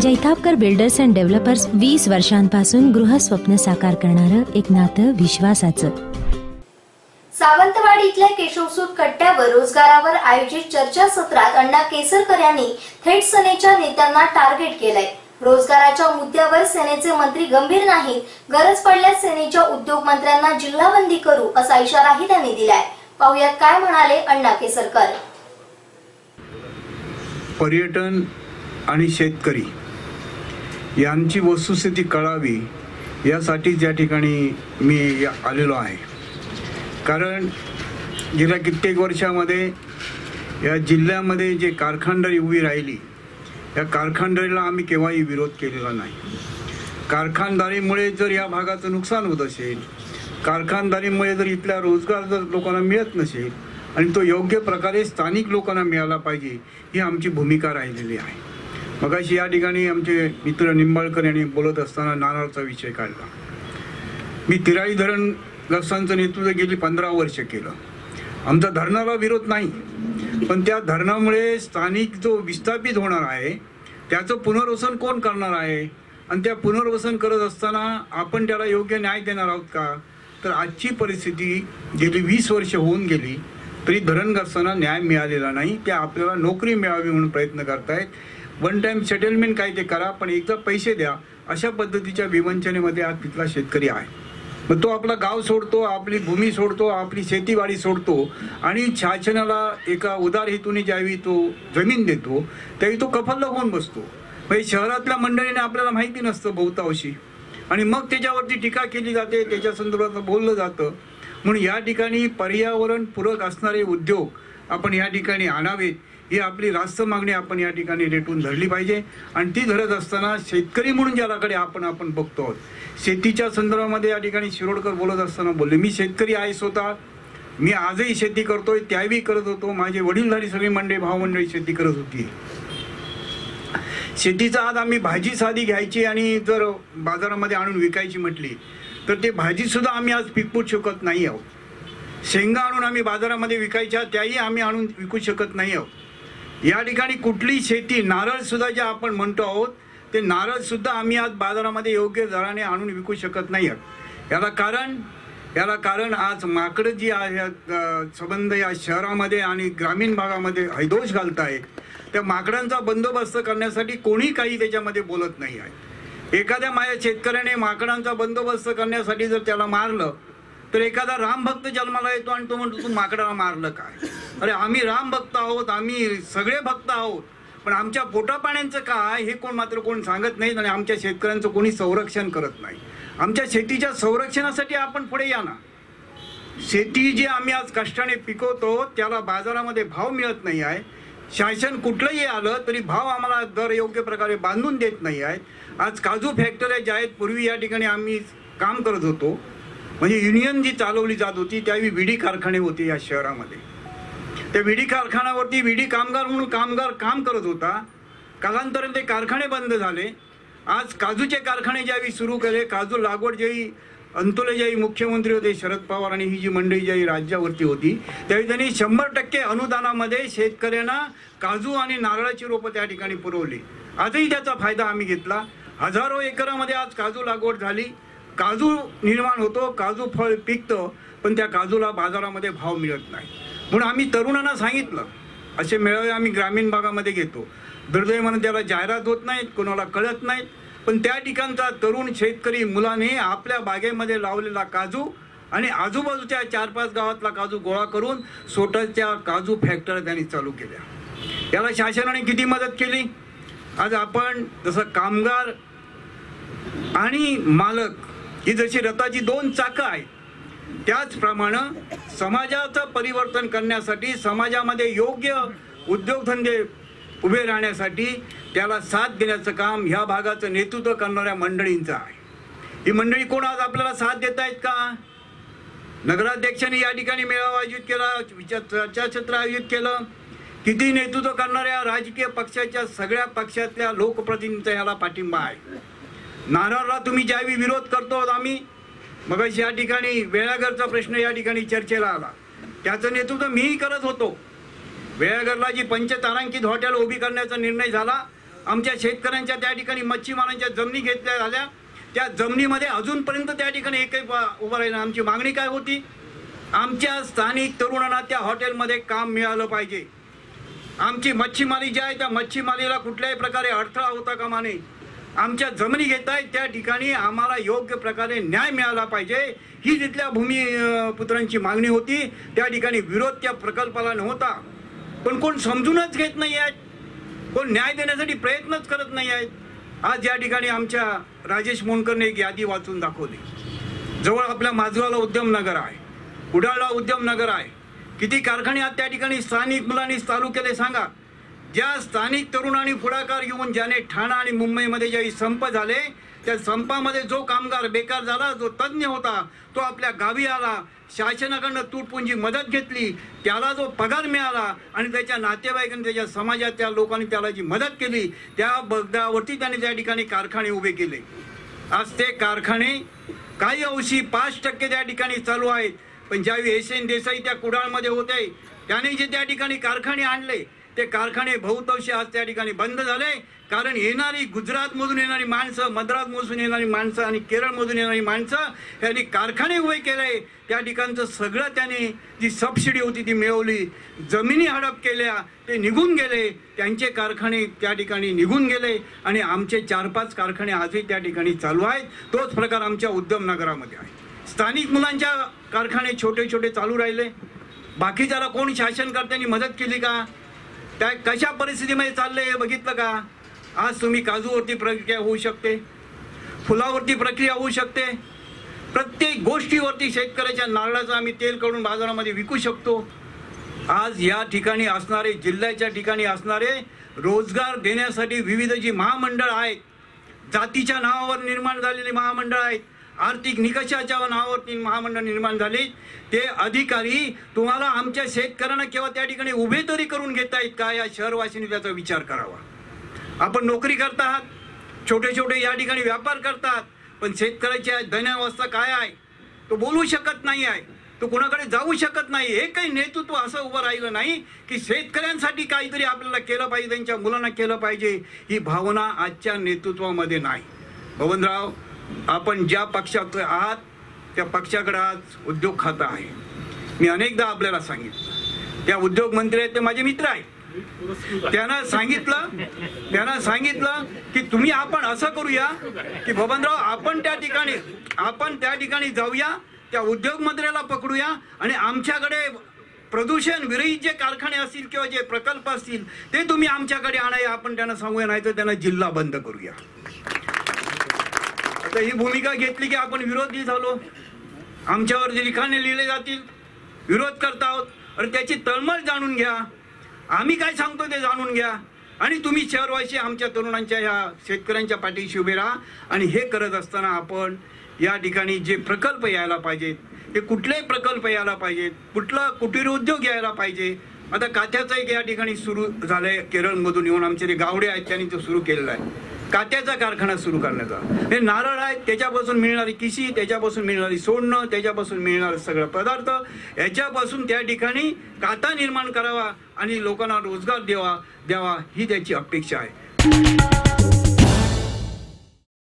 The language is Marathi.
जैतापकर बिल्डर्स अँड डेव्हलपर्स वीस वर्षांपासून गृहस्वप्न साकार करणारं एक नातं विश्वासाचं. सावंतवाडी इथल्या केशवसूत कट्ट्यावर रोजगारावर आयोजित चर्चासत्रात अण्णा केसरकर यांनी थेट सेनेच्या नेत्यांना टार्गेट केलंय. रोजगाराच्या मुद्द्यावर सेनेचे मंत्री गंभीर नाहीत. गरज पडल्यास सेनेच्या उद्योग मंत्र्यांना जिल्हाबंदी करू असा इशाराही त्यांनी दिलाय. पाहुयात काय म्हणाले अण्णा केसरकर. पर्यटन आणि शेतकरी यांची वस्तुस्थिती कळावी यासाठीच ज्या ठिकाणी मी आलेलो आहे. कारण गेल्या कित्येक वर्षामध्ये या जिल्ह्यामध्ये जे कारखानदारी उभी राहिली या कारखानदारीला आम्ही केव्हाही विरोध केलेला नाही. कारखानदारीमुळे जर या भागाचं नुकसान होत असेल कारखानदारीमुळे जर इथल्या रोजगार जर लोकांना मिळत नसेल आणि तो योग्य प्रकारे स्थानिक लोकांना मिळाला पाहिजे ही आमची भूमिका राहिलेली आहे. मगाशी या ठिकाणी आमचे मित्र निंबाळकर यांनी बोलत असताना नारळचा विषय काढला. मी तिराळी धरण ग्रस्तांचं नेतृत्व गेली पंधरा वर्ष केलं. आमचा धरणाला विरोध नाही. पण त्या धरणामुळे स्थानिक जो विस्थापित होणार आहे त्याचं पुनर्वसन कोण करणार आहे? आणि त्या पुनर्वसन करत असताना आपण त्याला योग्य न्याय देणार आहोत का? तर आजची परिस्थिती गेली वीस वर्ष होऊन गेली तरी धरणग्रस्तांना न्याय मिळालेला नाही. ते आपल्याला नोकरी मिळावी म्हणून प्रयत्न करतायत. वन टाइम सेटलमेंट काय ते करा पण एकदा पैसे द्या अशा पद्धतीच्या विवंचनेमध्ये आज तिथला शेतकरी आहे. मग तो आपला गाव सोडतो आपली भूमी सोडतो आपली शेतीवाडी सोडतो आणि शासनाला एका उदार हेतूने ज्यावेळी तो जमीन देतो त्यावेळी तो कफल्ल होऊन बसतो. म्हणजे शहरातल्या मंडळीने आपल्याला माहिती नसतं बहुतांशी. आणि मग त्याच्यावरती टीका केली जाते त्याच्या संदर्भात बोललं जातं. म्हणून या ठिकाणी पर्यावरण पूरक असणारे उद्योग आपण या ठिकाणी आणावेत ही आपली रास्त मागणी आपण या ठिकाणी रेटून धरली पाहिजे. आणि ती धरत असताना शेतकरी म्हणून ज्याकडे आपण आपण बघतो आहोत. शेतीच्या संदर्भामध्ये या ठिकाणी शिरोडकर बोलत असताना बोलले मी शेतकरी आहे स्वतः. मी आजही शेती करतोय त्यावेळी करत होतो. माझे वडीलधारी सगळी मंडळी भावमंडळी शेती करत होती. शेतीचा आज आम्ही भाजी साधी घ्यायची आणि जर बाजारामध्ये आणून विकायची म्हटली तर ते भाजीसुद्धा आम्ही आज पिकवू शकत नाही आहोत. शेंगा आणून आम्ही बाजारामध्ये विकायच्या त्याही आम्ही आणून विकू शकत नाही आहोत. या ठिकाणी कुठली शेती नारळसुद्धा जे आपण म्हणतो आहोत ते नारळसुद्धा आम्ही आज बाजारामध्ये योग्य दराने आणून विकू शकत नाही आहोत. याला कारण याला कारण आज माकडं जी आहे संबंध या शहरामध्ये आणि ग्रामीण भागामध्ये हैदोष घालत आहे त्या माकडांचा बंदोबस्त करण्यासाठी कोणी काही त्याच्यामध्ये बोलत नाही आहे. एखाद्या माझ्या शेतकऱ्याने माकडांचा बंदोबस्त करण्यासाठी जर त्याला मारलं तर एखादा राम भक्त जन्माला येतो आणि तो म्हणतो तू माकडाला मारलं काय अरे आम्ही राम भक्त आहोत आम्ही सगळे भक्त आहोत. पण आमच्या पोटापाण्यांचं काय हे कोण मात्र कोण सांगत नाहीत आणि आमच्या शेतकऱ्यांचं कोणी संरक्षण करत नाही. आमच्या शेतीच्या संरक्षणासाठी आपण पुढे या ना. शेती जी आम्ही आज कष्टाने पिकवतो त्याला बाजारामध्ये भाव मिळत नाही आहे. शासन कुठलंही आलं तरी भाव आम्हाला दर योग्य प्रकारे बांधून देत नाही आहेत आज काजू फॅक्टऱ्या ज्या आहेत पूर्वी या ठिकाणी आम्ही काम करत होतो. म्हणजे युनियन जी चालवली जात होती त्यावेळी विडी कारखाने होते या शहरामध्ये. त्या विडी कारखान्यावरती विडी कामगार म्हणून कामगार काम करत होता. कालांतराने ते कारखाने बंद झाले. आज काजूचे कारखाने ज्यावेळी सुरू केले काजू लागवड ज्यावेळी अंतुले मुख्यमंत्री होते शरद पवार आणि ही जी मंडळी जाई राज्यावरती होती त्यावेळी त्यांनी शंभर टक्के अनुदानामध्ये शेतकऱ्यांना काजू आणि नारळाची रोपं त्या ठिकाणी पुरवली. आजही त्याचा फायदा आम्ही घेतला. हजारो एकरामध्ये आज काजू लागवड झाली. काजू निर्माण होतो काजू फळ पिकतं पण त्या काजूला बाजारामध्ये भाव मिळत नाही. म्हणून आम्ही तरुणांना सांगितलं असे मेळावे आम्ही ग्रामीण भागामध्ये घेतो. दुर्दैवानं त्याला जाहिरात होत नाहीत कोणाला कळत नाहीत. पण त्या ठिकाणचा तरुण शेतकरी मुलाने आपल्या बागेमध्ये लावलेला काजू आणि आजूबाजूच्या चार पाच गावातला काजू गोळा करून स्वतःच्या काजू फॅक्टऱ्या त्यांनी चालू केल्या. याला शासनाने किती मदत केली? आज आपण जसं कामगार आणि मालक ही जशी रथाची दोन चाकं आहेत त्याचप्रमाणे समाजाचं परिवर्तन करण्यासाठी समाजामध्ये योग्य उद्योगधंदे उभे राहण्यासाठी त्याला साथ देण्याचं काम ह्या भागाचं नेतृत्व करणाऱ्या मंडळींचं आहे. ही मंडळी कोण आज आपल्याला साथ देत आहेत का? नगराध्यक्षांनी या ठिकाणी मेळावा आयोजित केला विचार- चर्चासत्र आयोजित केलं. किती नेतृत्व करणाऱ्या राजकीय पक्षाच्या सगळ्या पक्षातल्या लोकप्रतिनिधींचा याला पाठिंबा आहे. नाराळला तुम्ही ज्यावेळी विरोध करतो आहोत आम्ही मग या ठिकाणी वेळागरचा प्रश्न या ठिकाणी चर्चेला आला. त्याचं नेतृत्व मीही करत होतो. वेळागरला जी पंचतारांकित हॉटेल उभी करण्याचा निर्णय झाला आमच्या शेतकऱ्यांच्या त्या ठिकाणी मच्छीमारांच्या जमिनी घेतल्या झाल्या. त्या जमिनीमध्ये अजूनपर्यंत त्या ठिकाणी एकही उभं राहिलं. आमची मागणी काय होती? आमच्या स्थानिक तरुणांना त्या हॉटेलमध्ये काम मिळालं पाहिजे. आमची मच्छीमारी जी आहे त्या मच्छीमारीला कुठल्याही प्रकारे अडथळा होता कामा नये. आमच्या जमिनी घेत आहेत त्या ठिकाणी आम्हाला योग्य प्रकारे न्याय मिळाला पाहिजे. ही तिथल्या भूमिपुत्रांची मागणी होती. त्या ठिकाणी विरोध त्या प्रकल्पाला नव्हता. पण कोण समजूनच घेत नाही आहेत कोण न्याय देण्यासाठी प्रयत्नच करत नाही आहेत. आज या ठिकाणी आमच्या राजेश मोनकरने एक यादी वाचून दाखवली. जवळ आपल्या माजगावला उद्यमनगर आहे. कुडाळला उद्यमनगर आहे. किती कारखाने आज त्या ठिकाणी? स्थानिक मुलांनी चालू केले सांगा. ज्या स्थानिक तरुणांनी पुढाकार घेऊन ज्याने ठाणा आणि मुंबईमध्ये ज्यावेळी संप झाले त्या संपामध्ये जो कामगार बेकार झाला जो तज्ज्ञ होता तो आपल्या गावी आला शासनाकडनं तुटपुंजी मदत घेतली त्याला जो पगार मिळाला आणि त्याच्या नातेवाईकांनी त्याच्या समाजातल्या लोकांनी त्याला जी मदत केली त्या बगदावरती त्याने त्या ठिकाणी कारखाने उभे केले. आज ते कारखाने काही अंशी पाच टक्के त्या ठिकाणी चालू आहेत. पण ज्यावेळी एस एन देसाई त्या कुडाळमध्ये होते त्याने जे त्या ठिकाणी कारखाने आणले ते कारखाने बहुतांशी आज त्या ठिकाणी बंद झाले. कारण येणारी गुजरातमधून येणारी माणसं मद्रासमधून येणारी माणसं आणि केरळमधून येणारी माणसं यांनी कारखाने उभे केले. त्या ठिकाणचं सगळं त्यांनी जी सबसिडी होती ती मिळवली. जमिनी हडप केल्या ते निघून गेले. त्यांचे कारखाने त्या ठिकाणी निघून गेले आणि आमचे चार पाच कारखाने आजही त्या ठिकाणी चालू आहेत. तोच प्रकार आमच्या उद्यमनगरामध्ये आहे. स्थानिक मुलांच्या कारखाने छोटे छोटे चालू राहिले. बाकीच्याला कोण शासनकर्त्यांनी मदत केली का? काय कशा परिस्थितीमध्ये चाललंय हे बघितलं का? आज तुम्ही काजूवरती प्रक्रिया होऊ शकते. फुलावरती प्रक्रिया होऊ शकते. प्रत्येक गोष्टीवरती शेतकऱ्याच्या नारळाचं आम्ही तेल काढून बाजारामध्ये विकू शकतो. आज या ठिकाणी असणारे जिल्ह्याच्या ठिकाणी असणारे रोजगार देण्यासाठी विविध जी महामंडळ आहेत जातीच्या नावावर निर्माण झालेली महामंडळ आहेत आर्थिक निकषाच्या नावावरती महामंडळ निर्माण झाली. ते अधिकारी तुम्हाला आमच्या शेतकऱ्यांना केव्हा त्या ठिकाणी उभे तरी करून घेता येत का? या शहरवासींनी त्याचा विचार करावा. आपण नोकरी करतात छोटे छोटे या ठिकाणी व्यापार करतात पण शेतकऱ्याची धन्यावस्था काय आहे? तो बोलू शकत नाही आहे. तो कुणाकडे जाऊ शकत नाही. हे काही नेतृत्व असं उभं राहिलं नाही की शेतकऱ्यांसाठी काहीतरी आपल्याला केलं पाहिजे त्यांच्या मुलांना केलं पाहिजे. ही भावना आजच्या नेतृत्वामध्ये नाही. भवनराव आपण ज्या पक्षात आहात त्या पक्षाकडे आज उद्योग खातं आहे. मी अनेकदा आपल्याला सांगितलं. त्या उद्योग मंत्री आहेत ते माझे मित्र आहेत. त्यांना सांगितलं त्यांना सांगितलं की तुम्ही आपण असं करूया की बबनराव आपण त्या ठिकाणी आपण त्या ठिकाणी जाऊया त्या उद्योग मंत्र्याला पकडूया आणि आमच्याकडे प्रदूषण विरहित जे कारखाने असतील किंवा जे प्रकल्प असतील ते तुम्ही आमच्याकडे आणाय आपण त्यांना सांगूया नाही तर त्यांना जिल्हा बंद करूया. तर ही भूमिका घेतली की आपण विरोधी झालो. आमच्यावर जे लिखाणे लिहिले जातील विरोध करत आहोत. आणि त्याची तळमळ जाणून घ्या. आम्ही काय सांगतो ते जाणून घ्या. आणि तुम्ही शहरवासी आमच्या तरुणांच्या ह्या शेतकऱ्यांच्या पाठीशी उभे राहा. आणि हे करत असताना आपण या ठिकाणी जे प्रकल्प यायला पाहिजेत ते कुठलेही प्रकल्प यायला पाहिजेत. कुठला कुटीर उद्योग यायला पाहिजे. आता काथ्याचं एक या ठिकाणी सुरू झालंय केरळमधून येऊन आमचे जे गावडे आहेत त्यांनी तो सुरू केलेला आहे. कात्याचा कारखाना सुरू करण्याचा. हे नारळ आहे त्याच्यापासून मिळणारी किशी त्याच्यापासून मिळणारी सोडणं त्याच्यापासून मिळणारे सगळं पदार्थ याच्यापासून त्या ठिकाणी काता निर्माण करावा आणि लोकांना रोजगार द्यावा द्यावा ही त्याची अपेक्षा आहे.